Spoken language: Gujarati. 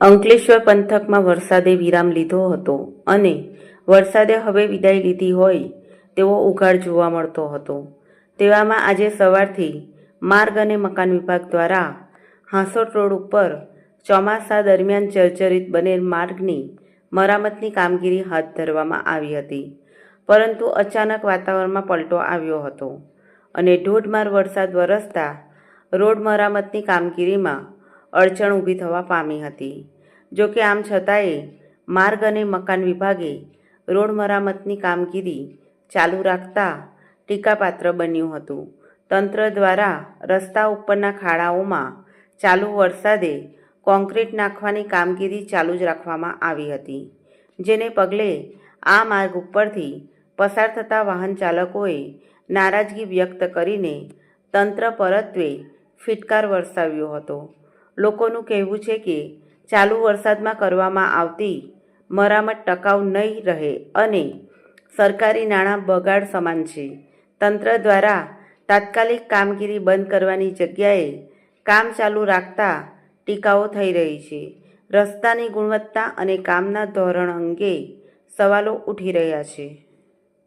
અંકલેશ્વર પંથકમાં વરસાદે વિરામ લીધો હતો અને વરસાદે હવે વિદાય લીધી હોય તેવો ઉઘાડ જોવા મળતો હતો. તેવામાં આજે સવારથી માર્ગ અને મકાન વિભાગ દ્વારા હાંસોટ રોડ ઉપર ચોમાસા દરમિયાન જર્જરિત બનેલ માર્ગની મરામતની કામગીરી હાથ ધરવામાં આવી હતી. પરંતુ અચાનક વાતાવરણમાં પલટો આવ્યો હતો અને ધોધમાર વરસાદ વરસતા રોડ મરામતની કામગીરીમાં અડચણ ઊભી થવા પામી હતી. જો કે આમ છતાંય, માર્ગ અને મકાન વિભાગે રોડ મરામતની કામગીરી ચાલુ રાખતા ટીકાપાત્ર બન્યું હતું. તંત્ર દ્વારા રસ્તા ઉપરના ખાડાઓમાં ચાલુ વરસાદે કોન્ક્રીટ નાખવાની કામગીરી ચાલુ જ રાખવામાં આવી હતી, જેને પગલે આ માર્ગ ઉપરથી પસાર થતા વાહન ચાલકોએ નારાજગી વ્યક્ત કરીને તંત્ર પરત્વે ફિટકાર વરસાવ્યો હતો. લોકોનું કહેવું છે કે, ચાલુ વરસાદમાં કરવામાં આવતી મરામત ટકાઉ નહીં રહે અને સરકારી નાણાં બગાડ સમાન છે. તંત્ર દ્વારા તાત્કાલિક કામગીરી બંધ કરવાની જગ્યાએ કામ ચાલુ રાખતા ટીકાઓ થઈ રહી છે. રસ્તાની ગુણવત્તા અને કામના ધોરણ અંગે સવાલો ઉઠી રહ્યા છે.